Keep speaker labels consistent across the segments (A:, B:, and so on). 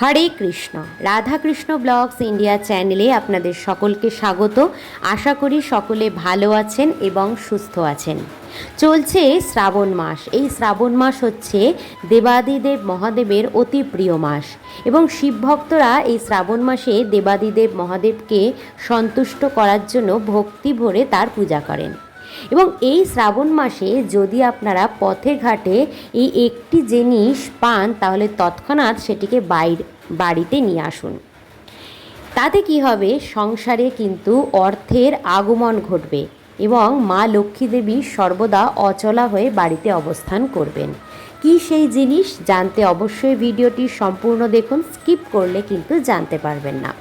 A: হরে Krishna. Radhakrishna blogs India চ্যানেলে আপনাদের সকলকে স্বাগত। আশা করি সকলে ভালো আছেন এবং সুস্থ আছেন। চলছে শ্রাবণ মাস। এই শ্রাবণ মাস হচ্ছে দেবাদিদেব মহাদেবের অতি প্রিয় মাস এবং শিব ভক্তরা এই শ্রাবণ মাসে দেবাদিদেব মহাদেবকে সন্তুষ্ট করার জন্য ভক্তি ভরে তার পূজা করেন। এবং এই শ্রাবণ মাসে যদি আপনারা পথে ঘাটে এই একটি জিনিস পান, তাহলে তৎক্ষণাৎ সেটিকে বাইর, বাড়িতে নিয়ে আসুন। তাতে কি হবে? সংসারে কিন্তু অর্থের আগমন ঘটবে এবং মা লক্ষ্মী দেবী সর্বদা অচলা হয়ে বাড়িতে অবস্থান করবেন। কি সেই জিনিস? জানতে অবশ্যই ভিডিওটি সম্পূর্ণ দেখুন। স্কিপ করলে কিন্তু জানতে পারবেন না।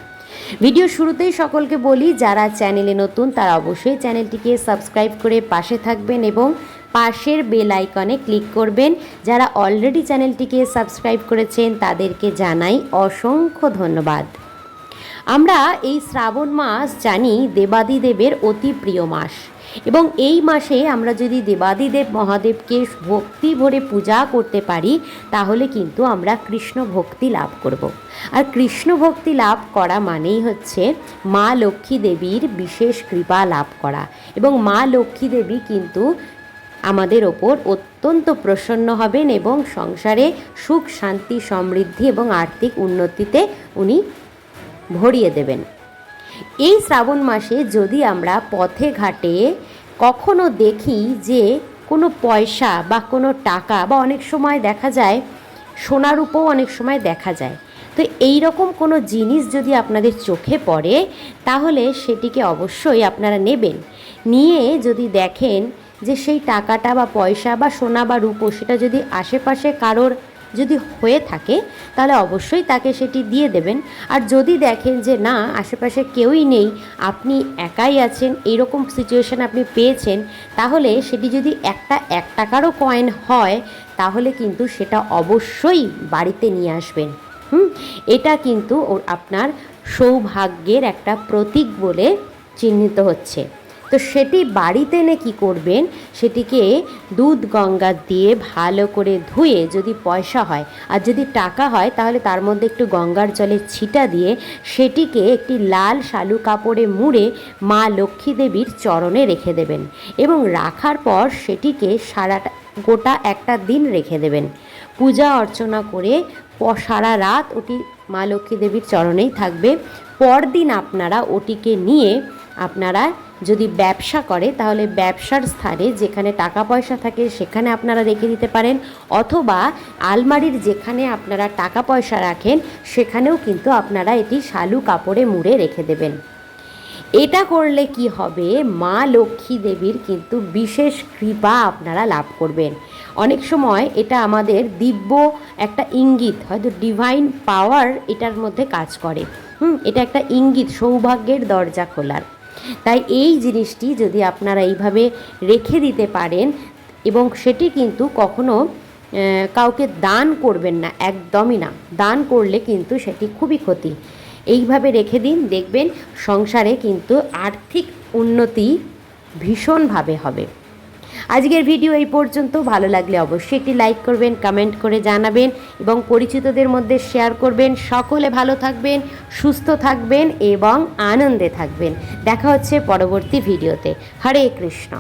A: ভিডিও শুরুতেই সকলকে বলি, যারা চ্যানেলে নতুন, তারা অবশ্যই চ্যানেলটিকে সাবস্ক্রাইব করে পাশে থাকবেন এবং পাশের বেল আইকনে ক্লিক করবেন। যারা অলরেডি চ্যানেলটিকে সাবস্ক্রাইব করেছেন, তাদেরকে জানাই অসংখ্য ধন্যবাদ। আমরা এই শ্রাবণ মাস জানি দেবাদিদেবের অতি প্রিয় মাস। এবং এই মাসে আমরা যদি দেবাদিদেব মহাদেবকে ভক্তি ভরে পূজা করতে পারি, তাহলে কিন্তু আমরা কৃষ্ণ ভক্তি লাভ করব। আর কৃষ্ণ ভক্তি লাভ করা মানেই হচ্ছে মা লক্ষ্মী দেবীর বিশেষ কৃপা লাভ করা এবং মা লক্ষ্মী দেবী কিন্তু আমাদের ওপর অত্যন্ত প্রসন্ন হবেন এবং সংসারে সুখ, শান্তি, সমৃদ্ধি এবং আর্থিক উন্নতিতে উনি ভরিয়ে দেবেন এই শ্রাবণ মাসে যদি আমরা পথে ঘাটে কখনো দেখি যে কোনো পয়সা বা কোনো টাকা বা অনেক সময় দেখা যায়, সোনার উপও অনেক সময় দেখা যায়। তো এই রকম কোনো জিনিস যদি আপনাদের চোখে পড়ে, তাহলে সেটিকে অবশ্যই আপনারা নেবেন। নিয়ে যদি দেখেন যে সেই টাকাটা বা পয়সা বা সোনা বা রূপো, সেটা যদি আশেপাশে কারোর যদি হয়ে থাকে, তাহলে অবশ্যই তাকে সেটি দিয়ে দেবেন। আর যদি দেখেন যে না, আশেপাশে কেউই নেই, আপনি একাই আছেন এইরকম সিচুয়েশান আপনি পেয়েছেন, তাহলে সেটি যদি একটা এক টাকারও কয়েন হয়, তাহলে কিন্তু সেটা অবশ্যই বাড়িতে নিয়ে আসবেন। হুম? এটা কিন্তু আপনার সৌভাগ্যের একটা প্রতীক বলে চিহ্নিত হচ্ছে। তো সেটি বাড়িতে এনে কী করবেন? সেটিকে দুধ গঙ্গা দিয়ে ভালো করে ধুয়ে যদি পয়সা হয়, আর যদি টাকা হয়, তাহলে তার মধ্যে একটু গঙ্গার জলে ছিটা দিয়ে সেটিকে একটি লাল শালু কাপড়ে মুড়ে মা লক্ষ্মী দেবীর চরণে রেখে দেবেন এবং রাখার পর সেটিকে সারাটা, গোটা একটা দিন রেখে দেবেন। পূজা অর্চনা করে সারা রাত ওটি মা লক্ষ্মী দেবীর চরণেই থাকবে। পরদিন আপনারা ওটিকে নিয়ে আপনারা যদি ব্যবসা করে, তাহলে ব্যবসার স্থানে যেখানে টাকা পয়সা থাকে, সেখানে আপনারা রেখে দিতে পারেন। অথবা আলমারির যেখানে আপনারা টাকা পয়সা রাখেন, সেখানেও কিন্তু আপনারা এটি শালু কাপড়ে মুড়ে রেখে দেবেন। এটা করলে কি হবে? মা লক্ষ্মী দেবীর কিন্তু বিশেষ কৃপা আপনারা লাভ করবেন। অনেক সময় এটা আমাদের দিব্য একটা ইঙ্গিত, হয়তো ডিভাইন পাওয়ার এটার মধ্যে কাজ করে। হুম, এটা একটা ইঙ্গিত, সৌভাগ্যের দরজা খোলার। তাই এই জিনিসটি যদি আপনারা এইভাবে রেখে দিতে পারেন এবং সেটি কিন্তু কখনো কাউকে দান করবেন না, একদমই না। দান করলে কিন্তু সেটি খুবই ক্ষতি। এইভাবে রেখে দিন, দেখবেন সংসারে কিন্তু আর্থিক উন্নতি ভীষণভাবে হবে। আজকের ভিডিও এই পর্যন্ত। ভালো লাগলে অবশ্যই একটি লাইক করবেন কমেন্ট করে জানাবেন এবং পরিচিতদের মধ্যে শেয়ার করবেন। সকলে ভালো থাকবেন, সুস্থ থাকবেন এবং আনন্দে থাকবেন। দেখা হচ্ছে পরবর্তী ভিডিওতে। হরে কৃষ্ণ।